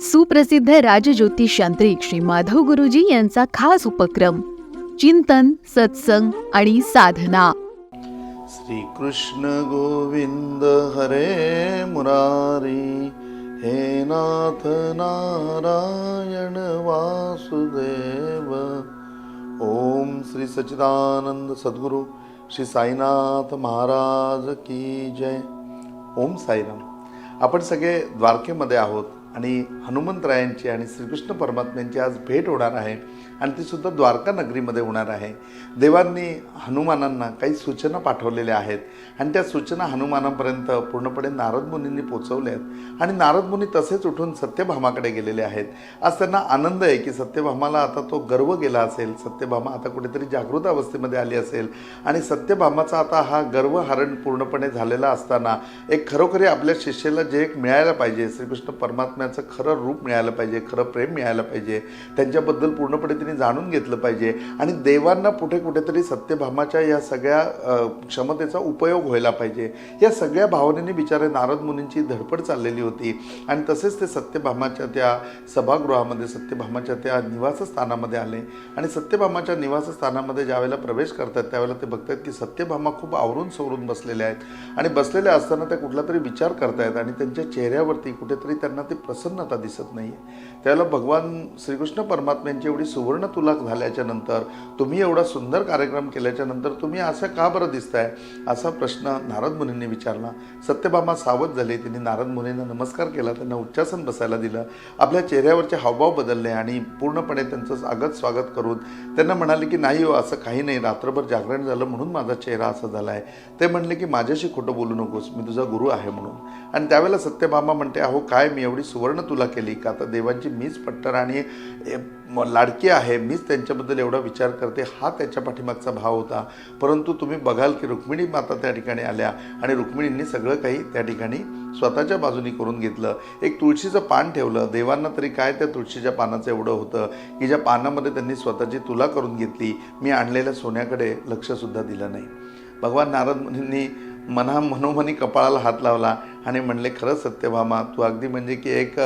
सुप्रसिद्ध राजज्योतिष यांत्रिक श्री माधव गुरुजी यांचा खास उपक्रम चिंतन सत्संग आणि साधना. श्रीकृष्ण गोविंद हरे मुरारी हे नाथ नारायण वासुदेव. ओम श्री सच्चिदानंद सद्गुरू श्री साईनाथ महाराज की जय. ओम साईराम. आपण सगळे द्वारकेमध्ये आहोत. आणि हनुमंतरायांची आणि श्रीकृष्ण परमात्म्यांची आज भेट होणार आहे. आणि ती सुद्धा द्वारका नगरीमध्ये होणार आहे. देवांनी हनुमानांना काही सूचना पाठवलेल्या आहेत. आणि त्या सूचना हनुमानापर्यंत पूर्णपणे नारद मुनींनी पोचवल्या आहेत. आणि नारद मुनी तसेच उठून सत्यभामाकडे गेलेले आहेत. आज त्यांना आनंद आहे की सत्यभामाला आता तो गर्व गेला असेल. सत्यभामा आता कुठेतरी जागृत अवस्थेमध्ये आली असेल. आणि सत्यभामाचा आता हा गर्व हरण पूर्णपणे झालेला असताना एक खरोखरी आपल्या शिष्याला जे एक मिळायला पाहिजे श्रीकृष्ण परमात्मा परमात्म्याचं खरं रूप मिळालं पाहिजे खरं प्रेम मिळालं पाहिजे. त्यांच्याबद्दल पूर्णपणे तिने जाणून घेतलं पाहिजे. आणि देवांना कुठे कुठेतरी सत्यभामाच्या या सगळ्या क्षमतेचा उपयोग व्हायला पाहिजे. या सगळ्या भावनेने बिचारे नारद मुनींची धडपड चाललेली होती. आणि तसेच ते सत्यभामाच्या त्या सभागृहामध्ये सत्यभामाच्या त्या निवासस्थानामध्ये आले. आणि सत्यभामाच्या निवासस्थानामध्ये ज्यावेळेला प्रवेश करतात त्यावेळेला ते बघतात की सत्यभामा खूप आवरून सोवरून बसलेल्या आहेत. आणि बसलेल्या असताना त्या कुठला तरी विचार करतायत आणि त्यांच्या चेहऱ्यावरती कुठेतरी त्यांना ते प्रसन्नता दिसत नाही आहे त्याला भगवान श्रीकृष्ण परमात्म्यांची एवढी सुवर्ण तुलाक झाल्याच्यानंतर तुम्ही एवढा सुंदर कार्यक्रम केल्याच्यानंतर तुम्ही असं का बरं दिसताय? असा प्रश्न नारद मुनींनी विचारला. सत्यभामा सावध झाले. तिने नारद मुनींना नमस्कार केला. त्यांना उच्चासन बसायला दिलं. आपल्या चेहऱ्यावरचे हावभाव बदलले आणि पूर्णपणे त्यांचं स्वागत स्वागत करून त्यांना म्हणाले की नाही हो असं काही नाही. रात्रभर जागरण झालं म्हणून माझा चेहरा असा झाला आहे ते म्हणले की माझ्याशी खोटं बोलू नकोस. मी तुझा गुरु आहे म्हणून. आणि त्यावेळेला सत्यभामा म्हणते अहो काय मी एवढी सुवर्ण तुला केली का तर देवांची मीच पट्टर आणि लाडकी आहे मीच त्यांच्याबद्दल एवढा विचार करते हा त्याच्या पाठीमागचा भाव होता. परंतु तुम्ही बघाल की रुक्मिणी माता त्या ठिकाणी आल्या आणि रुक्मिणींनी सगळं काही त्या ठिकाणी स्वतःच्या बाजूनी करून घेतलं. एक तुळशीचं पान ठेवलं. देवांना तरी काय त्या तुळशीच्या पानाचं एवढं होतं की ज्या पानामध्ये त्यांनी स्वतःची तुला करून घेतली मी आणलेल्या सोन्याकडे लक्षसुद्धा दिलं नाही. भगवान नारद मुनींनी मना मनोमनी कपाळाला हात लावला आणि म्हणले खरंच सत्यभामा तू अगदी म्हणजे की एक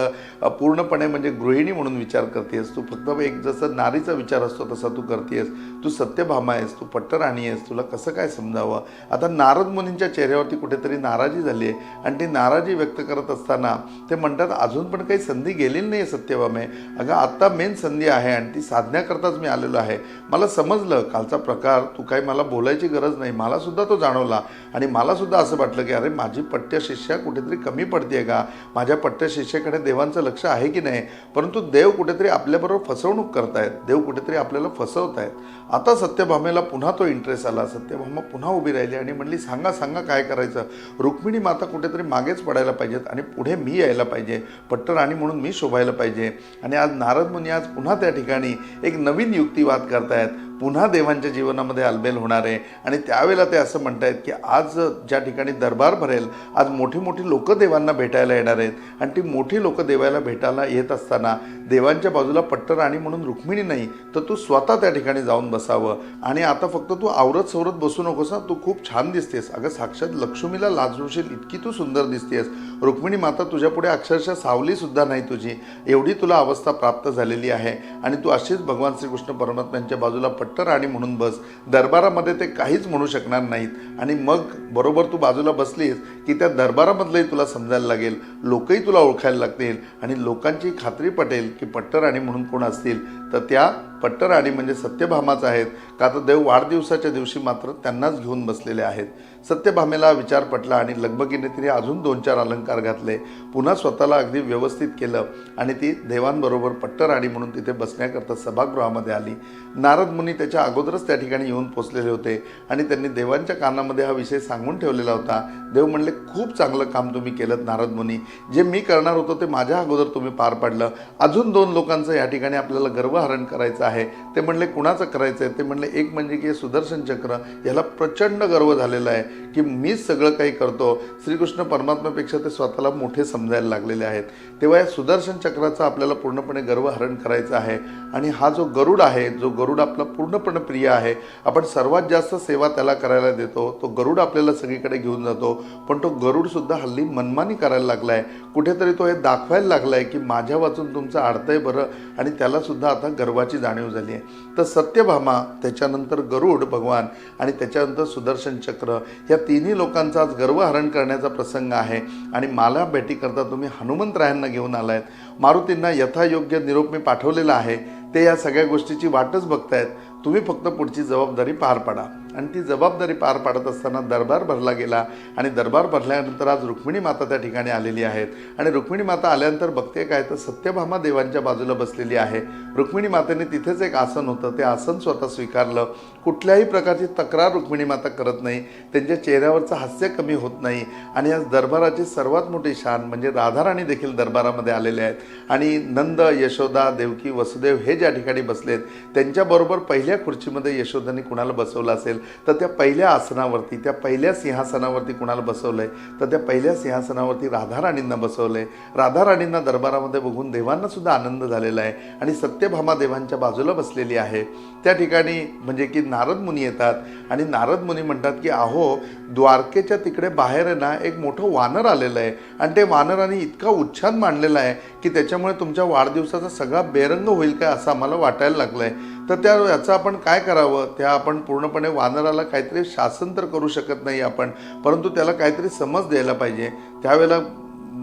पूर्णपणे म्हणजे गृहिणी म्हणून विचार करतेस. तू फक्त एक जसं नारीचा विचार असतो तसा तू करतेस. तू सत्यभामा आहेस तू पट्टराणी आहेस. तुला कसं काय समजावं? आता नारद मुनींच्या चेहऱ्यावरती कुठेतरी नाराजी झाली आहे. आणि ती नाराजी व्यक्त करत असताना ते म्हणतात अजून पण काही संधी गेलेली नाही आहे सत्यभामे अगं आत्ता मेन संधी आहे आणि ती साधण्याकरताच मी आलेलो आहे. मला समजलं कालचा प्रकार तू काही मला बोलायची गरज नाही. मलासुद्धा तो जाणवला. आणि मलासुद्धा असं वाटलं की अरे माझी पट्ट्य शिष्या कुठेतरी कमी पडते का? माझ्या पट्ट्य शिष्याकडे देवांचं लक्ष आहे की नाही? परंतु देव कुठेतरी आपल्याबरोबर फसवणूक करतायत. देव कुठेतरी आपल्याला फसवतायत. आता सत्यभामेला पुन्हा तो इंटरेस्ट आला. सत्यभामा पुन्हा उभी राहिली आणि म्हणली सांगा सांगा काय करायचं? रुक्मिणी माता कुठेतरी मागेच पडायला पाहिजेत आणि पुढे मी यायला पाहिजे. पट्टराणी म्हणून मी शोभायला पाहिजे. आणि आज नारद मुनी आज पुन्हा त्या ठिकाणी एक नवीन युक्तिवाद करतायत. पुन्हा देवांच्या जीवनामध्ये अलबेल होणार आहे. आणि त्यावेळेला ते असं म्हणतायत की आज ज्या ठिकाणी दरबार भरेल आज मोठी मोठी लोक देवांना भेटायला येणार आहेत. आणि ती मोठी लोक देवाला भेटायला येत असताना देवांच्या बाजूला पट्टराणी म्हणून रुक्मिणी नाही तर तू स्वतः त्या ठिकाणी जाऊन बसावं. आणि आता फक्त तू आवरत सवरत बसू नकोस ना तू खूप छान दिसतेस. अगं साक्षात लक्ष्मीला लाजवशील इतकी तू सुंदर दिसतेस. रुक्मिणी माता तुझ्या पुढे अक्षरशः सावलीसुद्धा नाही तुझी. एवढी तुला अवस्था प्राप्त झालेली आहे. आणि तू अशीच भगवान श्रीकृष्ण परमात्म्यांच्या बाजूला पट्ट पट्टराणी म्हणून बस. दरबारामध्ये ते काहीच म्हणू शकणार नाहीत. आणि मग बरोबर तू बाजूला बसलीस की त्या दरबारामधलंही तुला समजायला लागेल. लोकही तुला ओळखायला लागतील. आणि लोकांची खात्री पटेल की पट्टराणी म्हणून कोण असतील तर त्या पट्टराणी म्हणजे सत्यभामाच आहेत. का तर देव वाढदिवसाच्या दिवशी मात्र त्यांनाच घेऊन बसलेले आहेत. सत्यभामेला विचार पटला आणि लगबगीने तिने अजून दोन चार अलंकार घातले. पुन्हा स्वतःला अगदी व्यवस्थित केलं आणि ती देवांबरोबर पट्टराणी म्हणून तिथे बसण्याकरता सभागृहामध्ये आली. नारद मुनी त्याच्या अगोदरच त्या ठिकाणी येऊन पोचलेले होते आणि त्यांनी देवांच्या कानामध्ये हा विषय सांगून ठेवलेला होता. देव म्हणले खूप चांगलं काम तुम्ही केलं नारद मुनी. जे मी करणार होतो ते माझ्या अगोदर तुम्ही पार पाडलं. अजून दोन लोकांचं या ठिकाणी आपल्याला गर्व हरण करायचं आहे. ते म्हणले कुणाचं करायचं आहे ते म्हणले एक म्हणजे की हे सुदर्शन चक्र. याला प्रचंड गर्व झालेला आहे की मीच सगळं काही करतो. श्रीकृष्ण परमात्म्यापेक्षा ते स्वतःला मोठे समजायला लागलेले आहेत. तेव्हा या सुदर्शन चक्राचा आपल्याला पूर्णपणे गर्व हरण करायचं आहे. आणि हा जो गरुड आहे जो गरुड आपला पूर्णपणे प्रिय आहे आपण सर्वात जास्त सेवा त्याला करायला देतो. तो गरुड आपल्याला सगळीकडे घेऊन जातो. पण तो गरुडसुद्धा हल्ली मनमानी करायला लागलाय. कुठेतरी तो हे दाखवायला लागला आहे की माझ्या वाचून तुमचं आडतंय बरं. आणि त्यालासुद्धा आता गर्वाची जाणीव झाली आहे. तर सत्यभामा त्याच्यानंतर गरुड भगवान आणि त्याच्यानंतर सुदर्शन चक्र या तिन्ही लोकांचा आज गर्वहरण करण्याचा प्रसंग आहे. आणि मला भेटी करता तुम्ही हनुमंतरायांना घेऊन आलायत. मारुतींना यथायोग्य निरोप मी पाठवलेला आहे. ते या सगळ्या गोष्टीची वाटच बघतायत. तुम्ही फक्त पुढची जबाबदारी पार पाडा. आणि ती जबाबदारी पार पाडत असताना दरबार भरला गेला. आणि दरबार भरल्यानंतर आज रुक्मिणी माता त्या ठिकाणी आलेली आहेत. आणि रुक्मिणी माता आल्यानंतर बघते काय तर सत्यभामा देवांच्या बाजूला बसलेली आहे. रुक्मिणी मातेने तिथेच एक आसन होतं. ते आसन स्वतः स्वीकारलं. कुठल्याही प्रकारची तक्रार रुक्मिणी माता करत नाही. त्यांच्या चेहऱ्यावरचं हास्य कमी होत नाही. आणि आज दरबाराची सर्वात मोठी शान म्हणजे राधाराणी देखील दरबारामध्ये आलेले आहेत. आणि नंद यशोदा देवकी वसुदेव हे ज्या ठिकाणी बसलेत त्यांच्याबरोबर पहिल्या खुर्चीमध्ये यशोदाने कुणाला बसवलं असेल? तर त्या पहिल्या आसनावरती त्या पहिल्या सिंहासनावरती कुणाला बसवलंय? तर त्या पहिल्या सिंहासनावरती राधाराणींना बसवलंय. राधाराणींना दरबारामध्ये बघून देवांना सुद्धा आनंद झालेला आहे. आणि सत्यभामा देवांच्या बाजूला बसलेली आहे. त्या ठिकाणी म्हणजे की नारद मुनी येतात आणि नारद मुनी म्हणतात की अहो द्वारकेच्या तिकडे बाहेर आहे ना एक मोठं वानर आलेलं आहे. आणि ते वानराने इतका उच्छाद मांडलेला आहे की त्याच्यामुळे तुमच्या वाढदिवसाचा सगळा बेरंग होईल काय असं आम्हाला वाटायला लागलं आहे तर त्या याचं आपण काय करावं? त्या आपण पूर्णपणे वानराला काहीतरी शासन तर करू शकत नाही आपण परंतु त्याला काहीतरी समज द्यायला पाहिजे. त्यावेळेला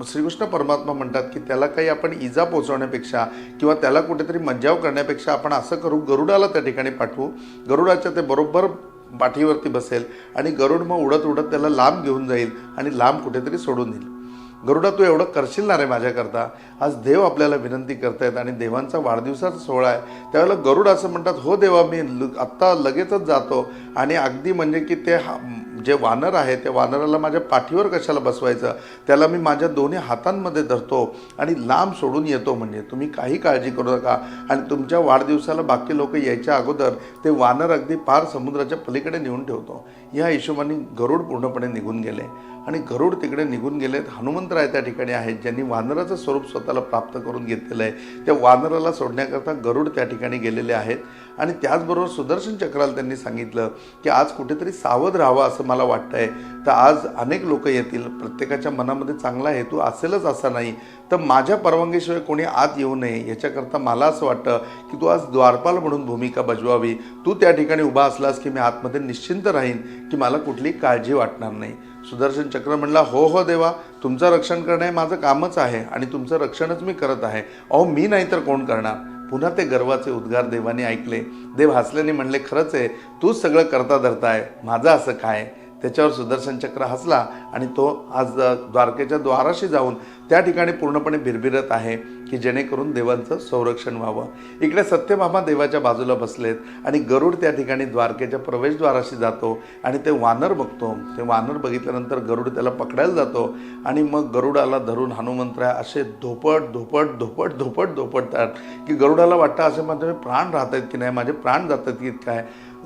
श्रीकृष्ण परमात्मा म्हणतात की त्याला काही आपण इजा पोचवण्यापेक्षा किंवा त्याला कुठेतरी मज्जाव करण्यापेक्षा आपण असं करू गरुडाला त्या ठिकाणी पाठवू. गरुडाच्या ते बरोबर पाठीवरती बसेल आणि गरुड मग उडत उडत त्याला लांब घेऊन जाईल आणि लांब कुठेतरी सोडून देईल. गरुडा तू एवढं करशील ना रे माझ्याकरता? आज देव आपल्याला विनंती करतायत आणि देवांचा वाढदिवसाचा सोहळा आहे. त्यावेळेला गरुड असं म्हणतात हो देवा मी ल- आत्ता लगेचच जातो आणि अगदी म्हणजे की ते हा- जे वानर आहे त्या वानराला माझ्या पाठीवर कशाला बसवायचं? त्याला मी माझ्या दोन्ही हातांमध्ये धरतो आणि लांब सोडून येतो म्हणजे. तुम्ही काही काळजी करू नका. आणि तुमच्या वाढदिवसाला बाकी लोक यायच्या अगोदर ते वानर अगदी पार समुद्राच्या पलीकडे नेऊन ठेवतो. या हिशोबाने गरुड पूर्णपणे निघून गेले. आणि गरुड तिकडे निघून गेलेत. हनुमंतराय त्या ठिकाणी आहेत ज्यांनी वानराचं स्वरूप स्वतःला प्राप्त करून घेतलेलं आहे. त्या वानराला सोडण्याकरता गरुड त्या ठिकाणी गेलेले आहेत. आणि त्याचबरोबर सुदर्शन चक्राला त्यांनी सांगितलं की आज कुठेतरी सावध राहावं असं मला वाटतंय. तर आज अनेक लोक येतील. प्रत्येकाच्या मनामध्ये चांगला हेतू असेलच असा नाही. तर माझ्या परवानगीशिवाय कोणी आत येऊ नये याच्याकरता मला असं वाटतं की तू आज द्वारपाल म्हणून भूमिका बजवावी. तू त्या ठिकाणी उभा असलास की मी आतमध्ये निश्चिंत राहीन की मला कुठली काळजी वाटणार नाही. सुदर्शन चक्र म्हणला हो हो देवा तुमचं रक्षण करणं हे माझं कामच आहे आणि तुमचं रक्षणच मी करत आहे. अहो मी नाही तर कोण करणार? पुन्हा ते गर्वाचे उद्गार देवाने ऐकले. देव हसल्याने म्हणले खरंच आहे तूच सगळं करता धरताय माझं असं काय? त्याच्यावर सुदर्शन चक्र हसला आणि तो आज द्वारकेच्या द्वाराशी जाऊन त्या ठिकाणी पूर्णपणे भिरभिरत आहे की जेणेकरून देवांचं संरक्षण व्हावं. इकडे सत्यभामा देवाच्या बाजूला बसलेत आणि गरुड त्या ठिकाणी द्वारकेच्या प्रवेशद्वाराशी जातो आणि ते वानर बघतो. ते वानर बघितल्यानंतर गरुड त्याला पकडायला जातो आणि मग गरुडाला धरून हनुमंतराय असे धोपट धोपट धोपट धोपट धोपटतात की गरुडाला वाटतं असे माझे प्राण राहत आहेत की नाही? माझे प्राण जातात की की काय?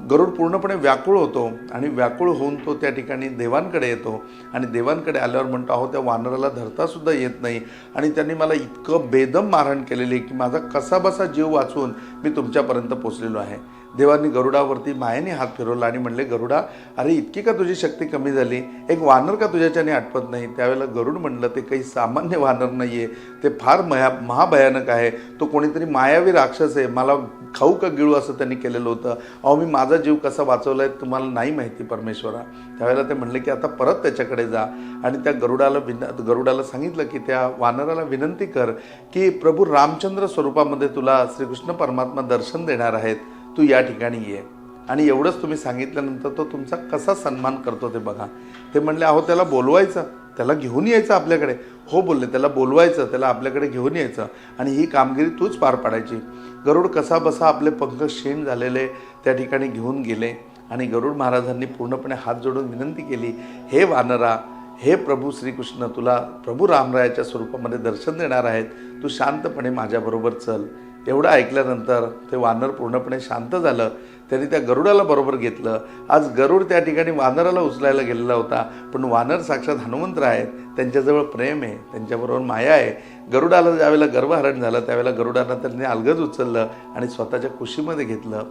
गरुड पूर्णपणे व्याकुळ होतो आणि व्याकुळ होऊन तो त्या ठिकाणी देवांकडे येतो आणि देवांकडे आल्यावर म्हणतो अहो त्या वानराला धरतासुद्धा येत नाही. आणि त्यांनी मला इतकं बेदम मारहाण केलेली की माझा कसाबसा जीव वाचून मी तुमच्यापर्यंत पोचलेलो आहे. देवांनी गरुडावरती मायाने हात फिरवला आणि म्हणले गरुडा अरे इतकी का तुझी शक्ती कमी झाली? एक वानर का तुझ्याच्याने आठवत नाही? त्यावेळेला गरुड म्हणलं ते काही सामान्य वानर नाही आहे ते फार मया महाभयानक आहे. तो कोणीतरी मायावी राक्षस आहे. मला खाऊ का गिळू असं त्यांनी केलेलं होतं. अहो मी माझा जीव कसा वाचवला आहे तुम्हाला नाही माहिती परमेश्वरा. त्यावेळेला ते म्हणले की आता परत त्याच्याकडे जा. आणि त्या गरुडाला विन गरुडाला सांगितलं की त्या वानराला विनंती कर की प्रभू रामचंद्र स्वरूपामध्ये तुला श्रीकृष्ण परमात्मा दर्शन देणार आहेत. तू या ठिकाणी ये. आणि एवढंच तुम्ही सांगितल्यानंतर तो तुमचा कसा सन्मान करतो ते बघा. ते म्हणले अहो त्याला बोलवायचं. त्याला घेऊन यायचं आपल्याकडे. हो बोलले त्याला बोलवायचं त्याला आपल्याकडे घेऊन यायचं. आणि ही कामगिरी तूच पार पाडायची. गरुड कसा बसा आपले पंख क्षीण झालेले त्या ठिकाणी घेऊन गेले. आणि गरुड महाराजांनी पूर्णपणे हात जोडून विनंती केली हे वानरा हे प्रभू श्रीकृष्ण तुला प्रभू रामरायाच्या स्वरूपामध्ये दर्शन देणार आहेत. तू शांतपणे माझ्याबरोबर चल. एवढं ऐकल्यानंतर ते वानर पूर्णपणे शांत झालं. त्यांनी त्या गरुडाला बरोबर घेतलं. आज गरुड त्या ठिकाणी वानराला उचलायला गेलेला होता. पण वानर साक्षात हनुमंत आहेत. त्यांच्याजवळ प्रेम आहे. त्यांच्याबरोबर माया आहे. गरुडाला ज्यावेळेला गर्भहरण झालं त्यावेळेला गरुडानं त्यांनी अलगद उचललं आणि स्वतःच्या कुशीमध्ये घेतलं.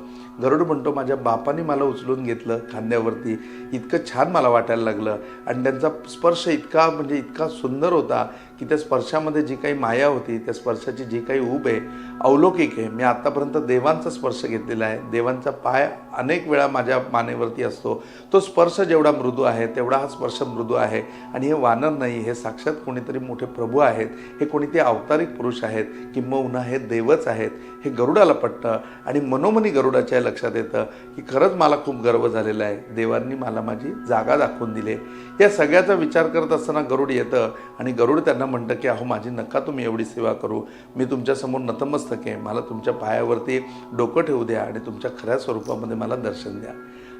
गरुड म्हणतो माझ्या बापाने मला उचलून घेतलं खांद्यावरती. इतकं छान मला वाटायला लागलं. आणि त्यांचा स्पर्श इतका म्हणजे इतका सुंदर होता की त्या स्पर्शामध्ये जी काही माया होती त्या स्पर्शाची जी काही ऊब आहे अवलौकिक आहे. मी आत्तापर्यंत देवांचा स्पर्श घेतलेला आहे. देवांचा पाय अनेक वेळा माझ्या मानेवरती असतो. तो स्पर्श जेवढा मृदू आहे तेवढा हा स्पर्श मृदू आहे. आणि हे वानर नाही हे साक्षात कोणीतरी मोठे प्रभू आहेत. हे कोणी ते अवतारिक पुरुष आहेत. किंबहुना हे देवच आहेत. हे गरुडाला पटतं. आणि मनोमनी गरुडाच्या लक्षात येतं की खरंच मला खूप गर्व झालेला आहे. देवांनी मला माझी जागा दाखवून दिली. या सगळ्याचा विचार करत असताना गरुड येतं आणि गरुड त्यांना म्हणतं की अहो माझी नका तुम्ही एवढी सेवा करू. मी तुमच्यासमोर नतमस्तक आहे. मला तुमच्या पायावरती डोकं ठेवू द्या आणि तुमच्या खऱ्या स्वरूपामध्ये मला दर्शन द्या.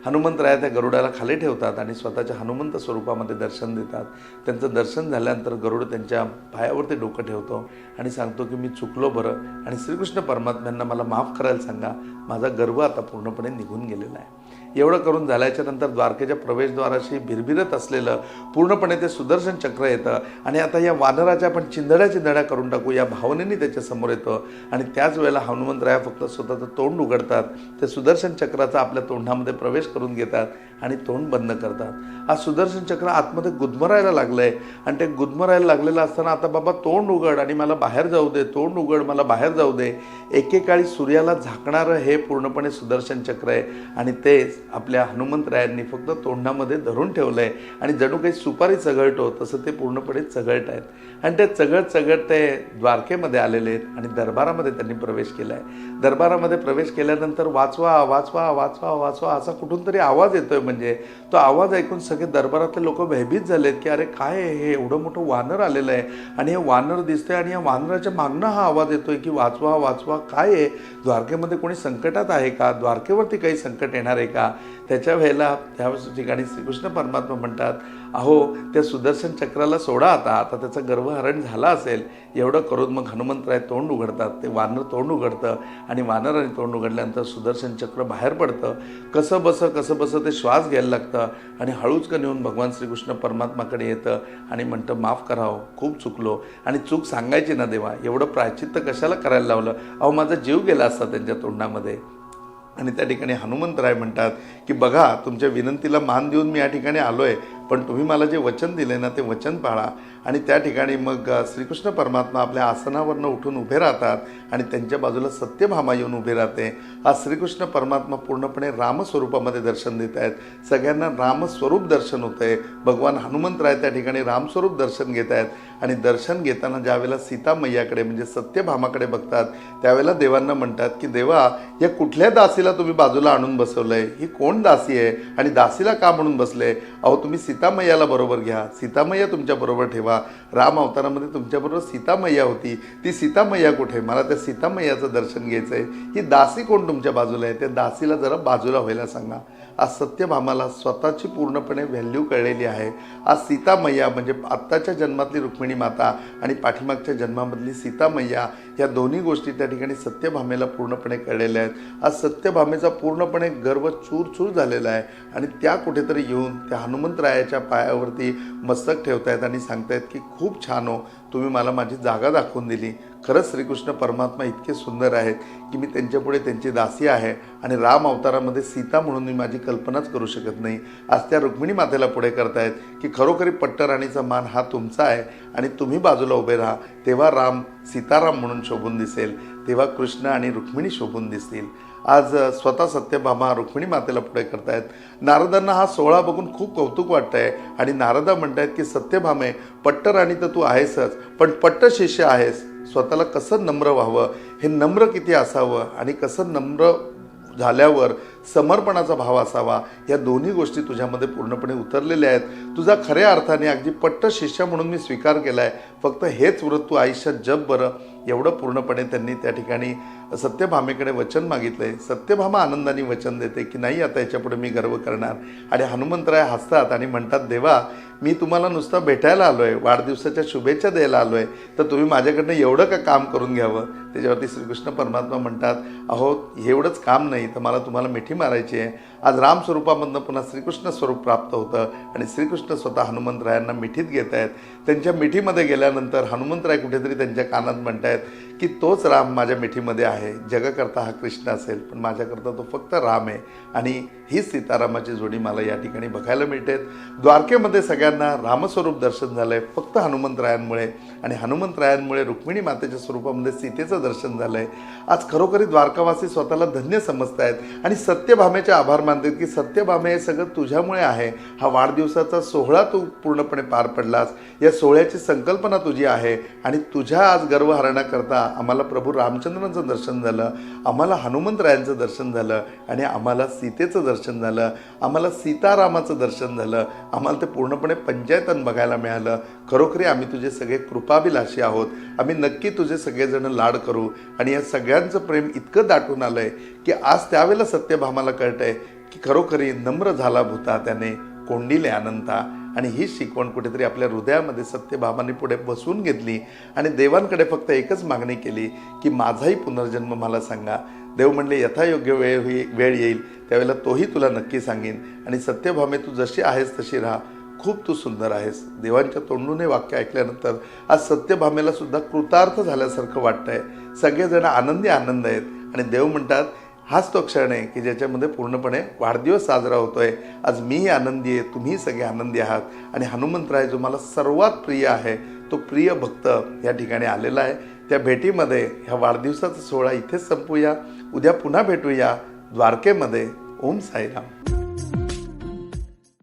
हनुमंतराया त्या गरुडाला खाली ठेवतात आणि स्वतःच्या हनुमंत स्वरूपामध्ये दर्शन देतात. त्यांचं दर्शन झाल्यानंतर गरुड त्यांच्या पायावरती डोकं ठेवतो आणि सांगतो की मी चुकलो बरं आणि श्रीकृष्ण परमात्म्यांना मला माफ करायला सांगा. माझा गर्व आता पूर्णपणे निघून गेलेला आहे. एवढं करून झाल्याच्यानंतर द्वारकेच्या प्रवेशद्वाराशी भिरभिरत असलेलं पूर्णपणे ते सुदर्शन चक्र येतं. आणि आता या वानराच्या आपण चिंधड्या चिंधड्या करून टाकू या भावनेने त्याच्यासमोर येतं. आणि त्याच वेळेला हनुमंतराया फक्त स्वतःचं तोंड उघडतात. ते सुदर्शन चक्राचा आपल्या तोंडामध्ये प्रवेश करून घेतात. आणि तोंड बंद करतात. आज सुदर्शन चक्र आतमध्ये गुदमरायला लागलंय. आणि ते गुदमरायला लागलेलं असताना आता बाबा तोंड उघड आणि मला बाहेर जाऊ दे तोंड उघड मला बाहेर जाऊ दे. एकेकाळी सूर्याला झाकणारं हे पूर्णपणे सुदर्शन चक्र आहे. आणि तेच आपल्या हनुमंतरायांनी फक्त तोंडामध्ये धरून ठेवलं आहे आणि जणू काही सुपारी चघळतो तसं ते पूर्णपणे चघळत आहेत. आणि ते चघळत चघळत ते द्वारकेमध्ये आलेले आहेत आणि दरबारामध्ये त्यांनी प्रवेश केला आहे दरबारामध्ये प्रवेश केल्यानंतर वाचवा वाचवा वाचवा वाचवा असा कुठून तरी आवाज येतोय म्हणजे. म्हणजे तो आवाज ऐकून सगळे दरबारातले लोक भयभीत झालेत की अरे काय हे? एवढं मोठं वानर आलेलं आहे. आणि हे वानर दिसतंय आणि या वानराच्या मागणं हा आवाज येतोय की वाचवा वाचवा काय आहे? द्वारकेमध्ये कोणी संकटात आहे का? द्वारकेवरती काही संकट येणार आहे का? त्याच्या वेळेला त्या ठिकाणी श्रीकृष्ण परमात्मा म्हणतात अहो त्या सुदर्शन चक्राला सोडा आता आता त्याचं गर्भहरण झालं असेल एवढं करून मग हनुमंतराय तोंड उघडतात ते वानर तोंड उघडतं आणि वानराने तोंड उघडल्यानंतर सुदर्शन चक्र बाहेर पडतं. कसं बसं कसं बसं ते श्वास घ्यायला लागतं आणि हळूच का नेऊन भगवान श्रीकृष्ण परमात्माकडे येतं आणि म्हणतं माफ करावं खूप चुकलो. आणि चूक सांगायची ना देवा एवढं प्रायचित्त कशाला करायला लावलं? अहो माझा जीव गेला असता त्यांच्या तोंडामध्ये. आणि त्या ठिकाणी हनुमंतराय म्हणतात की बघा तुमच्या विनंतीला मान देऊन मी या ठिकाणी आलो आहे पण तुम्ही मला जे वचन दिले ना ते वचन पाळा. आणि त्या ठिकाणी मग श्रीकृष्ण परमात्मा आपल्या आसनावरनं उठून उभे राहतात आणि त्यांच्या बाजूला सत्यभामा येऊन उभे राहते. हा श्रीकृष्ण परमात्मा पूर्णपणे रामस्वरूपामध्ये दर्शन देत आहेत. सगळ्यांना रामस्वरूप दर्शन होतं आहे भगवान हनुमंतराय त्या ठिकाणी रामस्वरूप दर्शन घेत आहेत. आणि दर्शन घेताना ज्यावेळेला सीता मैयाकडे म्हणजे सत्यभामाकडे बघतात त्यावेळेला देवांना म्हणतात की देवा या कुठल्या दासीला तुम्ही बाजूला आणून बसवलंय? ही कोण दासी आहे? आणि दासीला का म्हणून बसले? अहो तुम्ही सीतामय्याला बरोबर घ्या. सीतामय्या तुमच्याबरोबर ठेवा. राम अवतारामध्ये तुमच्याबरोबर सीतामय्या होती. ती सीतामय्या कुठे? मला त्या सीतामय्याचं दर्शन घ्यायचं आहे ही दासी कोण तुमच्या बाजूला आहे? त्या दासीला जरा बाजूला व्हायला सांगा. आज सत्यभामाला स्वतःची पूर्णपणे व्हॅल्यू कळलेली आहे. आज सीतामय्या म्हणजे आत्ताच्या जन्मातली रुक्मिणी माता आणि पाठीमागच्या जन्मामधली सीतामय्या या दोन्ही गोष्टी त्या ठिकाणी सत्यभामेला पूर्णपणे कळलेल्या आहेत. आज सत्यभामेचा पूर्णपणे गर्व चूर चूर झालेला आहे आणि त्या कुठेतरी येऊन त्या हनुमंतरायाच्या पायावरती मस्तक ठेवतायत आणि सांगतायत की खूप छान हो तुम्ही मला माझी जागा दाखवून दिली. खरंच श्रीकृष्ण परमात्मा इतके सुंदर आहेत की मी त्यांच्यापुढे त्यांची दासी आहे आणि राम अवतारामध्ये सीता म्हणून मी माझी कल्पनाच करू शकत नाही. आज त्या रुक्मिणी मातेला पुढे करतायत की खरोखरी पट्टराणीचा मान हा तुमचा आहे आणि तुम्ही बाजूला उभे राहा. तेव्हा राम सीताराम म्हणून शोभून दिसेल. तेव्हा कृष्ण आणि रुक्मिणी शोभून दिसतील. आज स्वतः सत्यभामा रुक्मिणी मातेला पुढे करतायत. नारदांना हा सोहळा बघून खूप कौतुक वाटतंय आणि नारदा म्हणतायत की सत्यभामे पट्टराणी तर तू आहेसच पण पट्ट शिष्य आहेस. स्वतःला कसं नम्र व्हावं हे नम्र किती असावं आणि कसं नम्र झाल्यावर समर्पणाचा भाव असावा या दोन्ही गोष्टी तुझ्यामध्ये पूर्णपणे उतरलेल्या आहेत. तुझा खऱ्या अर्थाने अगदी पट्ट शिष्य म्हणून मी स्वीकार केला आहे फक्त हेच व्रत तू आयुष्यात जप बरं. एवढं पूर्णपणे त्यांनी त्या ठिकाणी सत्यभामेकडे वचन मागितलंय. सत्यभामा आनंदाने वचन देते की नाही आता याच्यापुढे मी गर्व करणार. आणि हनुमंतराय हसतात आणि म्हणतात देवा मी तुम्हाला नुसतं भेटायला आलो आहे वाढदिवसाच्या शुभेच्छा द्यायला आलो आहे तर तुम्ही माझ्याकडनं एवढं का काम करून घ्यावं? त्याच्यावरती श्रीकृष्ण परमात्मा म्हणतात अहो एवढंच काम नाही तर मला तुम्हाला मिठी मारायची आहे. आज राम स्वरूपामधनं पुन्हा श्रीकृष्ण स्वरूप प्राप्त होतं आणि श्रीकृष्ण स्वतः हनुमंतरायांना मिठीत घेत आहेत त्यांच्या मिठीमध्ये गेल्यानंतर हनुमंतराय कुठेतरी त्यांच्या कानात म्हणतायत की तोच राम माझ्या मिठीमध्ये आहे. जगकर्ता हा कृष्ण असेल पण माझ्याकरता तो फक्त राम आहे. आणि ही सीतारामाची जोडी मला या ठिकाणी बघायला मिळते द्वारकेमध्ये सगळ्यांना रामस्वरूप दर्शन झालंय फक्त हनुमंतरायांमुळे. आणि हनुमंतरायांमुळे रुक्मिणी मातेच्या स्वरूपामध्ये सीतेचं दर्शन झालंय. आज खरोखरी द्वारकावासी स्वतःला धन्य समजत आहेत आणि सत्यभामेच्या आभार मानतात की सत्यभामे हे सगळं तुझ्यामुळे आहे. हा वाढदिवसाचा सोहळा तू पूर्णपणे पार पडलास. या सोहळ्याची संकल्पना तुझी आहे आणि तुझ्या आज गर्व हरण्याकरता आम्हाला प्रभू रामचंद्रांचं दर्शन झालं आम्हाला हनुमंतरायांचं दर्शन झालं आणि आम्हाला सीतेचं दर्शन झालं आम्हाला सीतारामाचं दर्शन झालं आम्हाला ते पूर्णपणे पंचायतन बघायला मिळालं. खरोखरी आम्ही तुझे सगळे कृपाभिलाषी आहोत. आम्ही नक्की तुझे सगळेजण लाड करू. आणि या सगळ्यांचं प्रेम इतकं दाटून आलं आहे की आज त्यावेळेला सत्यभामाला कळतंय की खरोखरी नम्र झाला भूता त्याने कोंडिले आनंदा आणि ही शिकवण कुठेतरी आपल्या हृदयामध्ये सत्यभामाने पुढे बसवून घेतली आणि देवांकडे फक्त एकच मागणी केली की माझाही पुनर्जन्म मला सांगा. देव म्हणले यथायोग्य वेळ होई वेळ येईल त्यावेळेला तोही तुला नक्की सांगेन. आणि सत्यभामे तू जशी आहेस तशी राहा. खूप तू सुंदर आहेस. देवांच्या तोंडून हे वाक्य ऐकल्यानंतर आज सत्यभामेला सुद्धा कृतार्थ झाल्यासारखं वाटतंय. सगळेजण आनंदी आनंद आहेत. आणि देव म्हणतात हाच तो क्षण आहे की ज्याच्यामध्ये पूर्णपणे वाढदिवस साजरा होतोय. आज मीही आनंदी आहे तुम्ही सगळे आनंदी आहात. आणि हनुमंतराय जो मला सर्वात प्रिय आहे तो प्रिय भक्त या ठिकाणी आलेला आहे. त्या भेटीमध्ये ह्या वाढदिवसाचा सोहळा इथेच संपूया. उद्या पुन्हा भेटूया द्वारकेमध्ये. ओम साईराम.